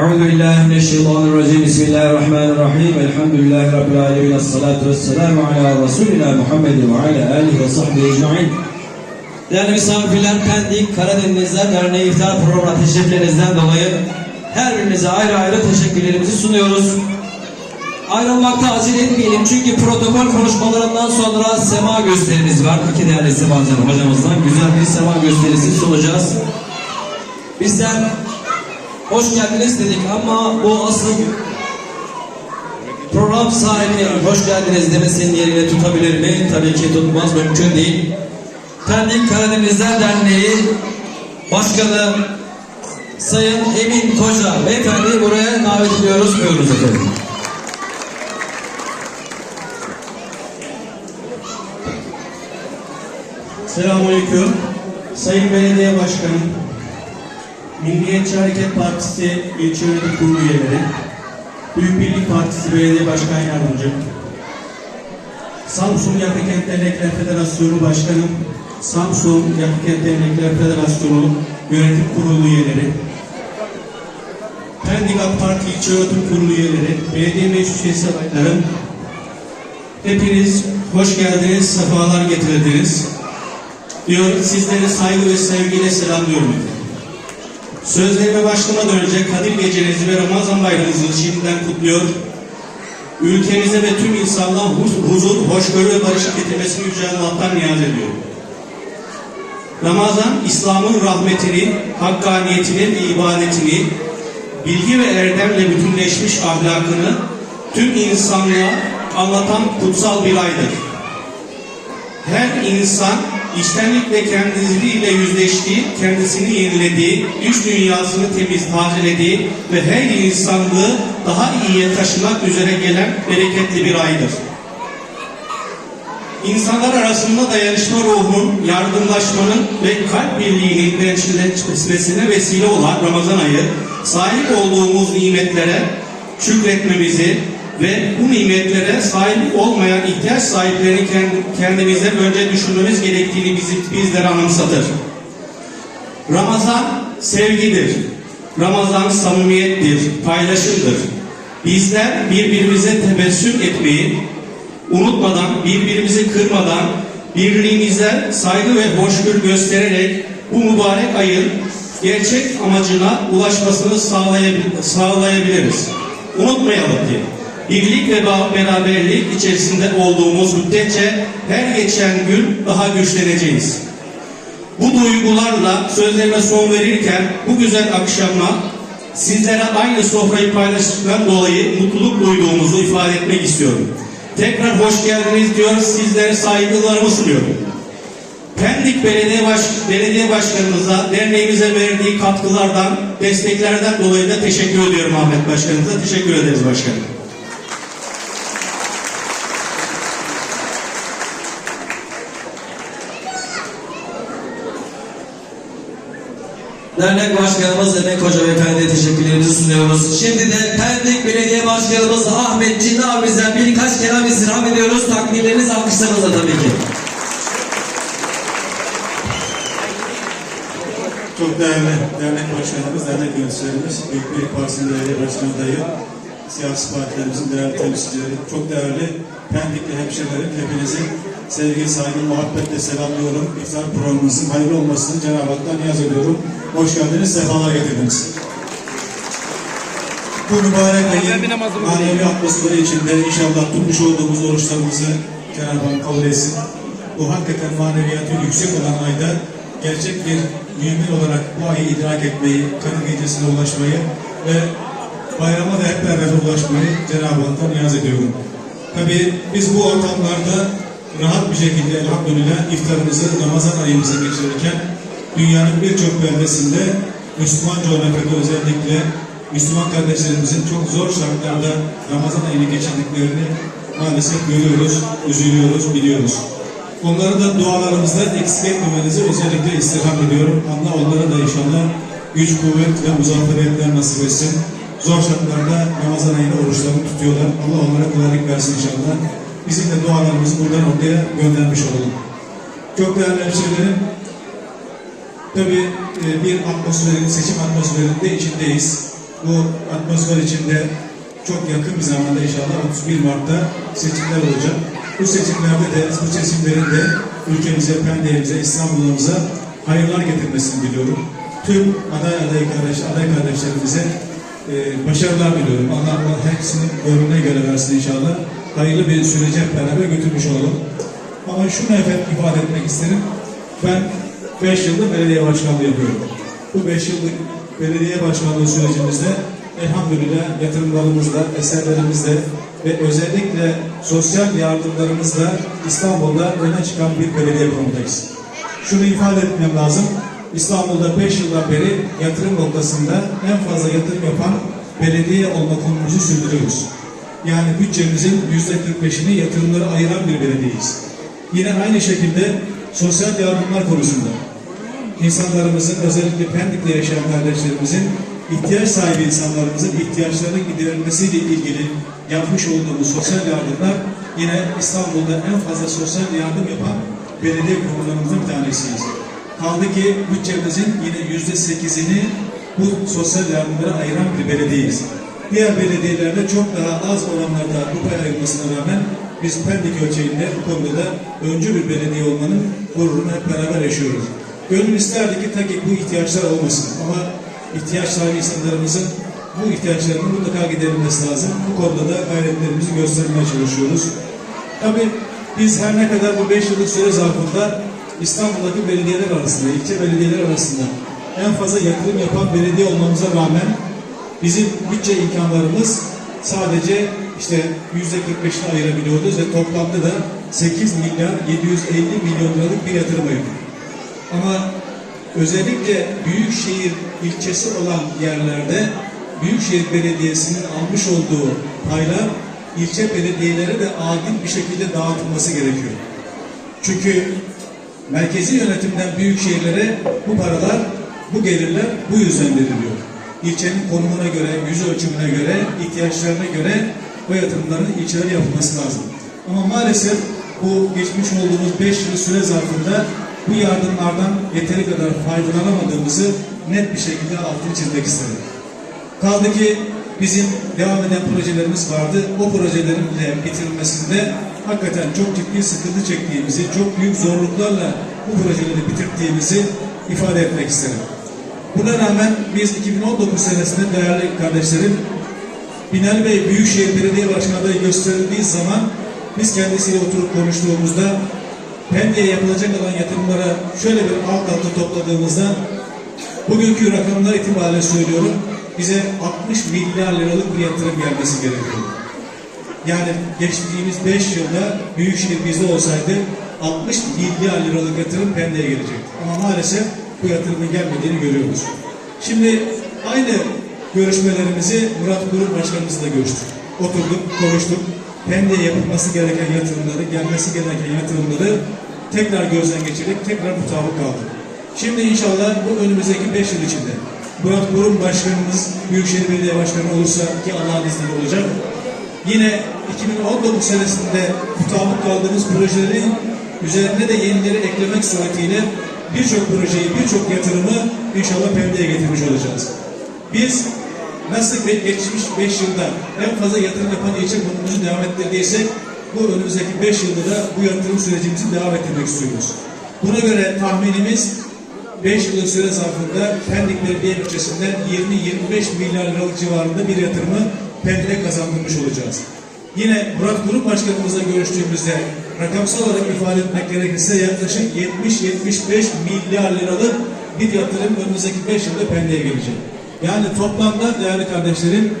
أعوذ بالله من الشيطان الرجيم بسم الله الرحمن الرحيم الحمد لله رب العالمين الصلاة والسلام على رسولنا محمد وعلى آله وصحبه أجمعين Değerli misafirler, Pendik Karadenizler Derneği İftar Programı teşekkürlerinizden dolayı her birinize ayrı ayrı teşekkürlerimizi sunuyoruz. Ayrılmakta acele etmeyelim çünkü protokol konuşmalarından sonra sema gösterimiz var. İki değerli sema canım hocamızdan güzel bir sema gösterisi sunacağız. Bizler hoş geldiniz dedik ama bu asıl program sahibinin hoş geldiniz demesinin yerini tutabilir mi? Tabii ki tutmaz, mümkün değil. Pendik Karadenizler Derneği Başkanı Sayın Emin Koca Beyefendi buraya davet ediyoruz. Buyurunuz efendim. Selamünaleyküm. Sayın Belediye Başkanı, Milliyetçi Hareket Partisi İlçe Yönetim Kurulu üyeleri, Büyük Birlik Partisi Belediye Başkan Yardımcım, Samsun Yakı Kent Dernekler Federasyonu Başkanı, Samsun Yakı Kent Dernekler Federasyonu Yönetim Kurulu üyeleri, Pendik Parti İlçe Yönetim Kurulu üyeleri, belediye meclis üyesi adaylarım, hepiniz hoş geldiniz, sefalar getirdiniz diyor. Sizleri saygı ve sevgiyle selamlıyorum. Sözlerime başlamadan önce Kadir Gecenizi ve Ramazan Bayramınızı şimdiden kutluyor. Ülkemize ve tüm insanlığa huz- huzur, hoşgörü ve barış getirmesini Yüce Allah'tan niyaz ediyorum. Ramazan, İslam'ın rahmetini, hakkaniyetini ve ibadetini, bilgi ve erdemle bütünleşmiş ahlakını tüm insanlığa anlatan kutsal bir aydır her insan içtenlikle kendisiyle yüzleştiği, kendisini yenilediği, üç dünyasını temiz tazelediği ve her insanlığı daha iyiye taşımak üzere gelen bereketli bir aydır. İnsanlar arasında dayanışma ruhun, yardımlaşmanın ve kalp birliğinin gençleşmesine vesile olan Ramazan ayı, sahip olduğumuz nimetlere şükretmemizi ve bu nimetlere sahip olmayan ihtiyaç sahiplerini kend- kendimize önce düşünmemiz gerektiğini bizi, bizlere anımsatır. Ramazan sevgidir. Ramazan samimiyettir, paylaşımdır. Bizler birbirimize tebessüm etmeyi, unutmadan, birbirimizi kırmadan, birbirimize saygı ve hoşgörü göstererek bu mübarek ayın gerçek amacına ulaşmasını sağlayabil- sağlayabiliriz. Unutmayalım ki birlik ve beraberlik içerisinde olduğumuz müddetçe her geçen gün daha güçleneceğiz. Bu duygularla sözlerime son verirken bu güzel akşamla sizlere aynı sofrayı paylaştıktan dolayı mutluluk duyduğumuzu ifade etmek istiyorum. Tekrar hoş geldiniz diyor, sizlere saygılarımı sunuyorum. Pendik Belediye, Baş Belediye Başkanımıza, derneğimize verdiği katkılardan, desteklerden dolayı da teşekkür ediyorum Ahmet Başkanımıza. Teşekkür ederiz başkanım. Dernek Başkanımız Emek Hoca Beyefendi'ye teşekkürlerimizi sunuyoruz. Şimdi de Pendik Belediye Başkanımız Ahmet Cinli abimizden birkaç kelam istirham ediyoruz. Takdirleriniz alkışlarınızla tabii ki. Çok değerli dernek başkanımız, dernek yöneticilerimiz, Büyük Birlik Partisi'nin belediye başkan adayı, siyasi partilerimizin değerli temsilcileri, çok değerli Pendikli hemşehrilerim, hepinizi sevgi, saygı, muhabbetle selamlıyorum. İftar programımızın hayırlı olmasını Cenab-ı Hak'tan niyaz ediyorum. Hoş geldiniz, sefalar getirdiniz. Bu mübarek ayın manevi atmosferi içinde inşallah tutmuş olduğumuz oruçlarımızı Cenab-ı Hak kabul etsin. Bu hakikaten maneviyatı yüksek olan ayda gerçek bir mümin olarak bu ayı idrak etmeyi, Kadir Gecesi'ne ulaşmayı ve bayrama da hep beraber ulaşmayı Cenab-ı Hak'tan niyaz ediyorum. Tabi biz bu ortamlarda rahat bir şekilde elhamdülillah iftarımızı Ramazan ayımızı geçirirken dünyanın birçok beldesinde Müslüman coğrafyada özellikle Müslüman kardeşlerimizin çok zor şartlarda Ramazan ayını geçirdiklerini maalesef görüyoruz, üzülüyoruz, biliyoruz. Onları da dualarımızda eksik etmemenizi özellikle istirham ediyorum. Allah onlara da inşallah güç, kuvvet ve muzafferiyetler nasip etsin. Zor şartlarda Ramazan ayını oruçlarını tutuyorlar. Allah onlara kolaylık versin inşallah. Bizim de dualarımızı buradan ortaya göndermiş olalım. Değerli hemşehrilerim, tabii e, bir atmosferin, seçim atmosferinde içindeyiz. bu atmosfer içinde çok yakın bir zamanda inşallah 31 Mart'ta seçimler olacak. Bu seçimlerde de bu seçimlerin de ülkemize, Pendik'imize, İstanbul'umuza hayırlar getirmesini diliyorum. Tüm aday aday kardeş, aday kardeşlerimize e, başarılar diliyorum. Allah Allah hepsinin gönlüne göre versin inşallah. Hayırlı bir süreci hep beraber götürmüş olalım. Ama şunu efendim ifade etmek isterim. Ben 5 yıldır belediye başkanlığı yapıyorum. Bu 5 yıllık belediye başkanlığı sürecimizde elhamdülillah yatırımlarımızla, eserlerimizle ve özellikle sosyal yardımlarımızla İstanbul'da öne çıkan bir belediye konumundayız. Şunu ifade etmem lazım. İstanbul'da 5 yıldan beri yatırım noktasında en fazla yatırım yapan belediye olma konumumuzu sürdürüyoruz. Yani bütçemizin %45'ini yatırımlara ayıran bir belediyeyiz. Yine aynı şekilde sosyal yardımlar konusunda insanlarımızın özellikle Pendik'te yaşayan kardeşlerimizin ihtiyaç sahibi insanlarımızın ihtiyaçlarının giderilmesiyle ilgili yapmış olduğumuz sosyal yardımlar yine İstanbul'da en fazla sosyal yardım yapan belediye kurumlarımızın bir tanesiyiz. Kaldı ki bütçemizin yine yüzde sekizini bu sosyal yardımlara ayıran bir belediyeyiz. Diğer belediyelerde çok daha az olanlarda bu pay ayrılmasına rağmen biz Pendik ölçeğinde bu konuda da öncü bir belediye olmanın gururunu hep beraber yaşıyoruz. Gönül isterdi ki ta ki bu ihtiyaçlar olmasın ama ihtiyaç sahibi insanlarımızın bu ihtiyaçlarının mutlaka giderilmesi lazım. Bu konuda da gayretlerimizi göstermeye çalışıyoruz. Tabii biz her ne kadar bu 5 yıllık süre zarfında İstanbul'daki belediyeler arasında, ilçe belediyeler arasında en fazla yatırım yapan belediye olmamıza rağmen bizim bütçe imkanlarımız sadece işte yüzde 45'ini ayırabiliyoruz ve toplamda da 8 milyar 750 milyon liralık bir yatırım ayırdık. Ama özellikle büyükşehir ilçesi olan yerlerde Büyükşehir Belediyesi'nin almış olduğu paylar ilçe belediyelere de adil bir şekilde dağıtılması gerekiyor. Çünkü merkezi yönetimden büyük şehirlere bu paralar, bu gelirler bu yüzden veriliyor. İlçenin konumuna göre, yüz ölçümüne göre, ihtiyaçlarına göre bu yatırımların ilçelere yapılması lazım. Ama maalesef bu geçmiş olduğumuz 5 yıl süre zarfında bu yardımlardan yeteri kadar faydalanamadığımızı net bir şekilde altını çizmek isterim. Kaldı ki bizim devam eden projelerimiz vardı. O projelerin de bitirilmesinde hakikaten çok ciddi sıkıntı çektiğimizi, çok büyük zorluklarla bu projeleri bitirdiğimizi ifade etmek isterim. Buna rağmen biz 2019 senesinde değerli kardeşlerim Binali Bey Büyükşehir Belediye Başkanı gösterildiği zaman biz kendisiyle oturup konuştuğumuzda Pendik'e yapılacak olan yatırımlara şöyle bir alt alta topladığımızda bugünkü rakamlar itibariyle söylüyorum bize 60 milyar liralık bir yatırım gelmesi gerekiyor. Yani geçtiğimiz 5 yılda Büyükşehir bizde olsaydı 60 milyar liralık yatırım Pendik'e gelecekti. Ama maalesef bu yatırımın gelmediğini görüyoruz. Şimdi aynı görüşmelerimizi Murat Kurum Başkanımızla görüştük. Oturduk, konuştuk. Pendik'e yapılması gereken yatırımları, gelmesi gereken yatırımları tekrar gözden geçirdik, tekrar mutabık kaldık. Şimdi inşallah bu önümüzdeki 5 yıl içinde Murat Kurum Başkanımız Büyükşehir Belediye Başkanı olursa ki Allah'ın izniyle olacak. Yine 2019 senesinde mutabık kaldığımız projelerin üzerine de yenileri eklemek suretiyle birçok projeyi, birçok yatırımı inşallah Pendik'e getirmiş olacağız. Biz nasıl geçmiş 5 yılda en fazla yatırım yapan ilçe konumumuzu devam ettirdiysek bu önümüzdeki 5 yılda da bu yatırım sürecimizi devam ettirmek istiyoruz. Buna göre tahminimiz 5 yıllık süre zarfında Pendik Belediye bütçesinden 20-25 milyar liralık civarında bir yatırımı Pendik'e kazandırmış olacağız. Yine Murat Kurum Başkanımızla görüştüğümüzde rakamsal olarak ifade etmek gerekirse yaklaşık 70-75 milyar liralık bir yatırım önümüzdeki 5 yılda Pendik'e gelecek. Yani toplamda değerli kardeşlerim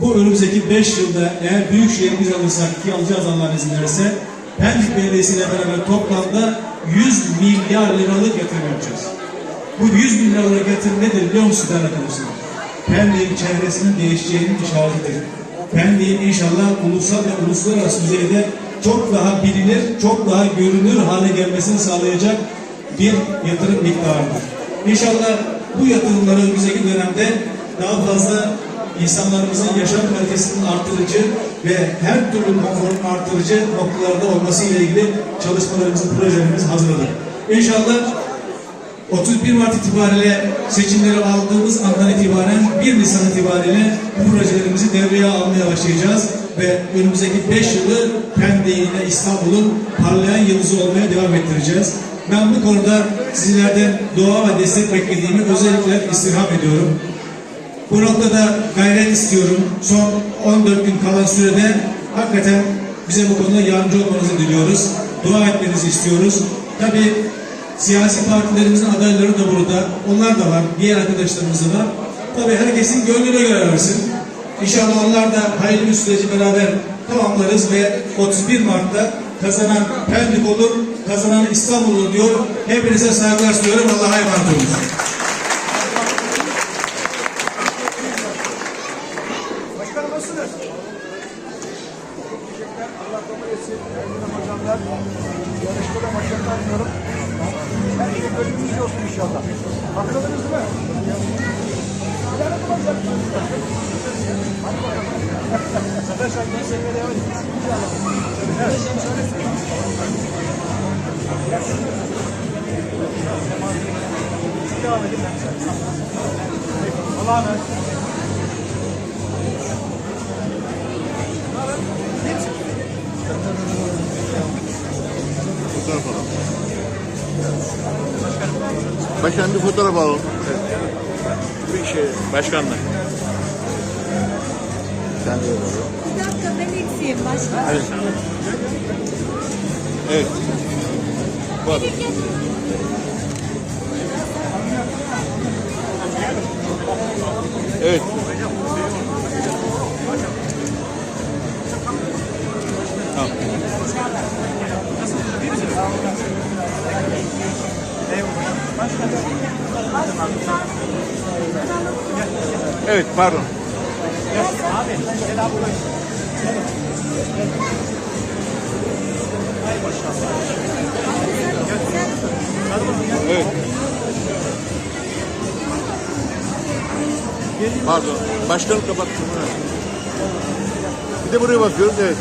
bu önümüzdeki 5 yılda eğer büyük şehrimiz alırsak ki alacağız Allah'ın izin verirse Pendik Belediyesi ile beraber toplamda 100 milyar liralık yatırım yapacağız. Bu 100 bin liralık yatırım nedir biliyor musunuz değerli arkadaşlar? Pendik'in çevresinin değişeceğinin işaretidir. Pendik'in inşallah ulusal ve uluslararası düzeyde çok daha bilinir, çok daha görünür hale gelmesini sağlayacak bir yatırım miktarıdır. İnşallah bu yatırımları önümüzdeki dönemde daha fazla insanlarımızın yaşam kalitesinin artırıcı ve her türlü konforun artırıcı noktalarda olması ile ilgili çalışmalarımızın projelerimiz hazırladık. İnşallah 31 Mart itibariyle seçimleri aldığımız andan itibaren 1 Nisan itibariyle bu projelerimizi devreye almaya başlayacağız ve önümüzdeki 5 yılı Pendik'e yine İstanbul'un parlayan yıldızı olmaya devam ettireceğiz. Ben bu konuda sizlerden dua ve destek beklediğimi özellikle istirham ediyorum. Bu noktada gayret istiyorum. Son 14 gün kalan sürede hakikaten bize bu konuda yardımcı olmanızı diliyoruz. Dua etmenizi istiyoruz. Tabii siyasi partilerimizin adayları da burada. Onlar da var. Diğer arkadaşlarımız da var. Tabii herkesin gönlüne göre versin. İnşallah onlar da hayırlı bir süreci beraber tamamlarız ve 31 Mart'ta kazanan Pendik olur, kazanan İstanbul olur diyor. Hepinize saygılar sunuyorum. Allah'a emanet olun. Hatırladınız bakacaksınız? Hadi bakalım. Sefer şarkıyı sevmeye devam edin. İnşallah. Evet. Devam edin. Allah'a emanet. Fotoğraf alalım. Başkan bir fotoğraf alalım. Bir şey, başkanla. Sen de öyle. Bir dakika ben eksiğim başka. Evet. Evet. Bak. Evet. Tamam. Evet pardon. Evet. Pardon. Başkanım kapattım. Bir de buraya bakıyoruz. Evet.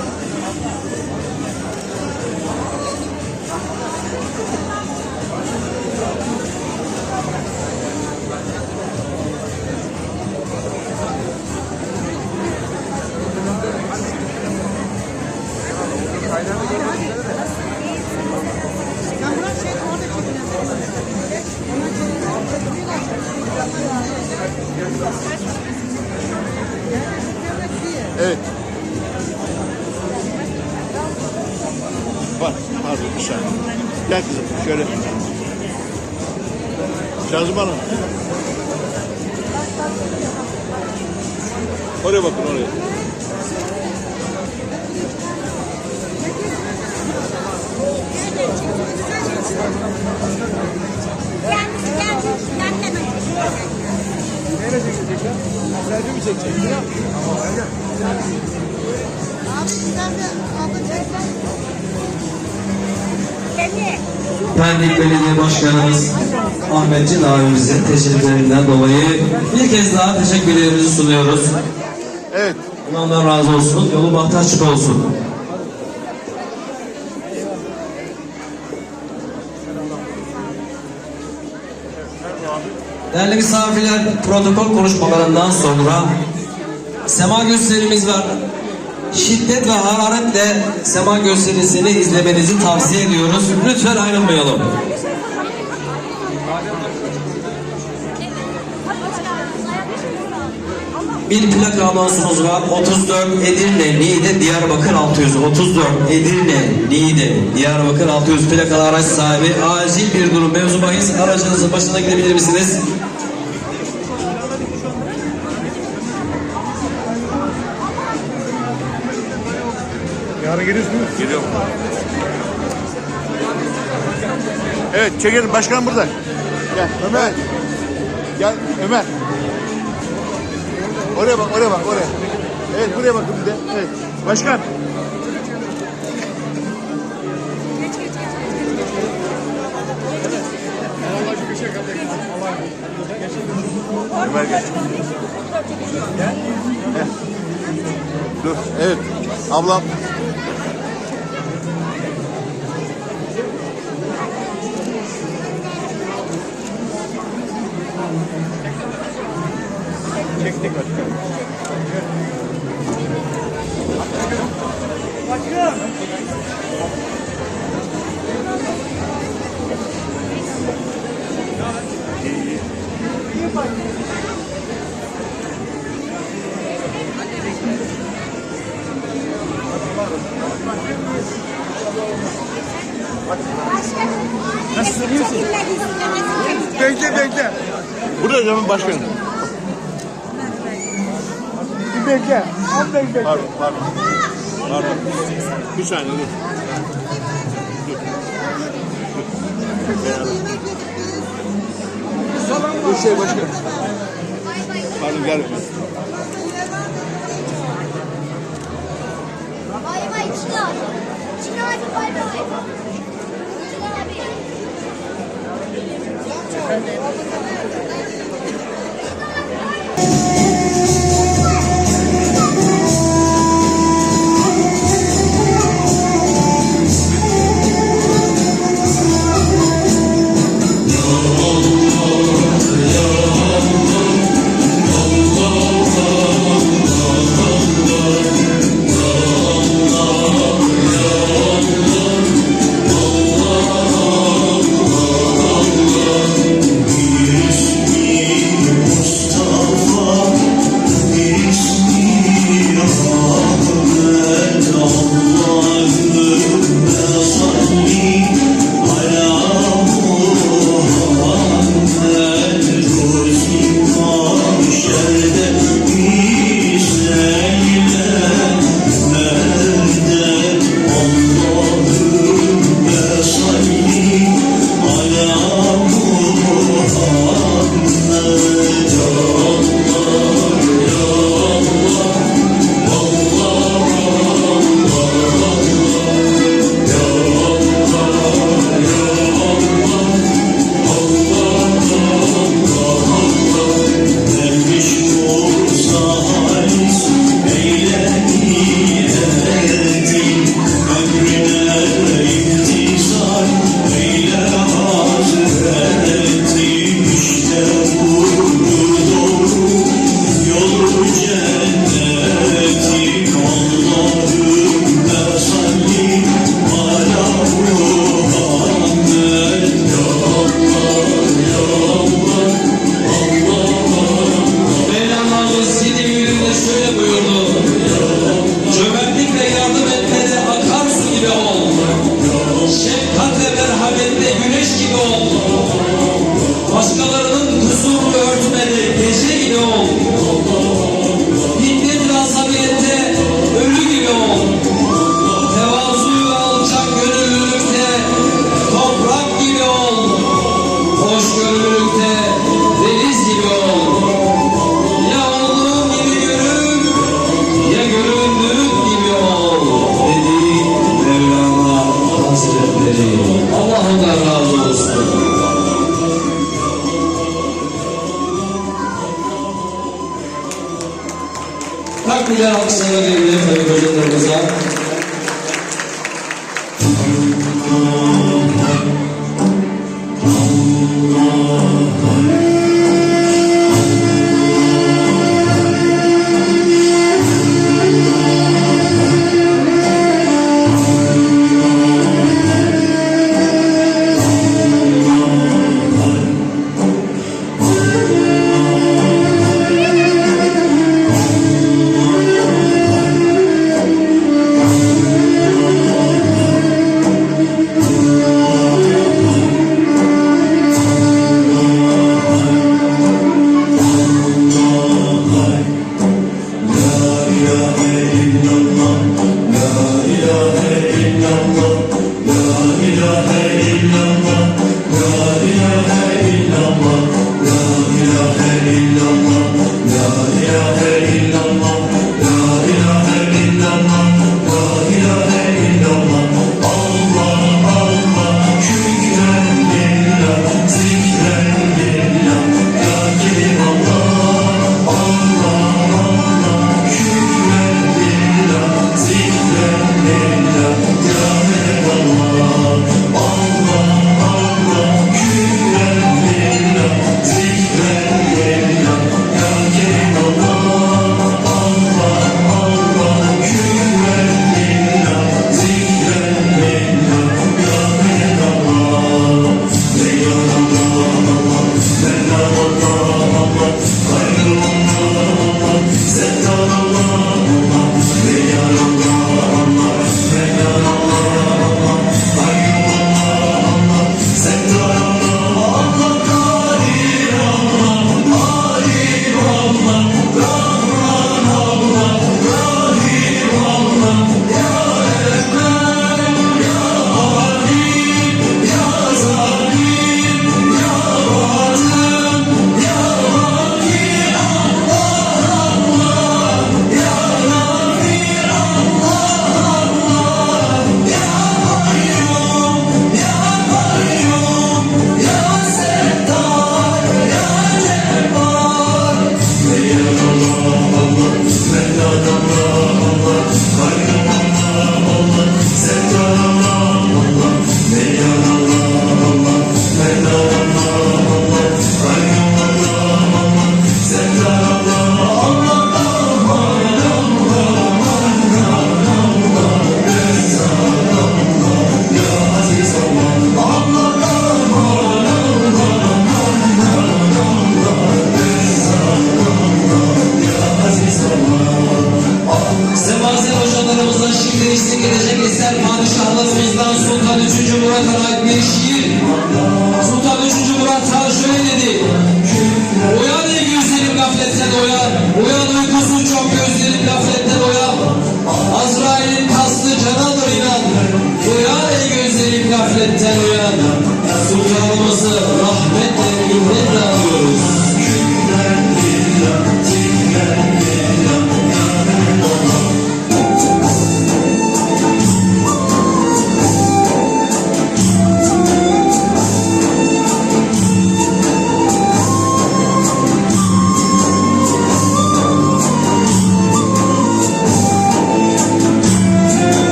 Pendik Belediye Başkanımız Ahmet Cin abimizin teşekkürlerinden dolayı bir kez daha teşekkürlerimizi sunuyoruz. Evet. Allah razı olsun. Yolu bahtı açık olsun. Değerli misafirler, protokol konuşmalarından sonra sema gösterimiz var. Şiddet ve hararetle sema gösterisini izlemenizi tavsiye ediyoruz. Lütfen ayrılmayalım. Bir plaka anonsumuz var. 34 Edirne, Niğde, Diyarbakır 600. 34 Edirne, Niğde, Diyarbakır 600 plakalı araç sahibi. Acil bir durum. Mevzu bahis aracınızın başına gidebilir misiniz? Yarın geliyorsun değil mi? Geliyorum. Evet çekelim. Başkan burada. Gel. Ömer. Gel Ömer. Oraya bak, oraya bak, oraya. Evet, buraya bakın bir de. Evet. Başkan. Ömer geç. Dur. Evet. Ablam. Başkanım başkanım. Bir bekle. Az bekle. Pardon, pardon. Pardon. Bir saniye dur. Dur. Dur. Bir şey başkanım. Pardon gel. Bay bay Çin abi. Çin abi bay bay. Çin abi.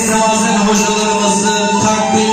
Kıymetli Semazen hocalarımızı takdirlerle,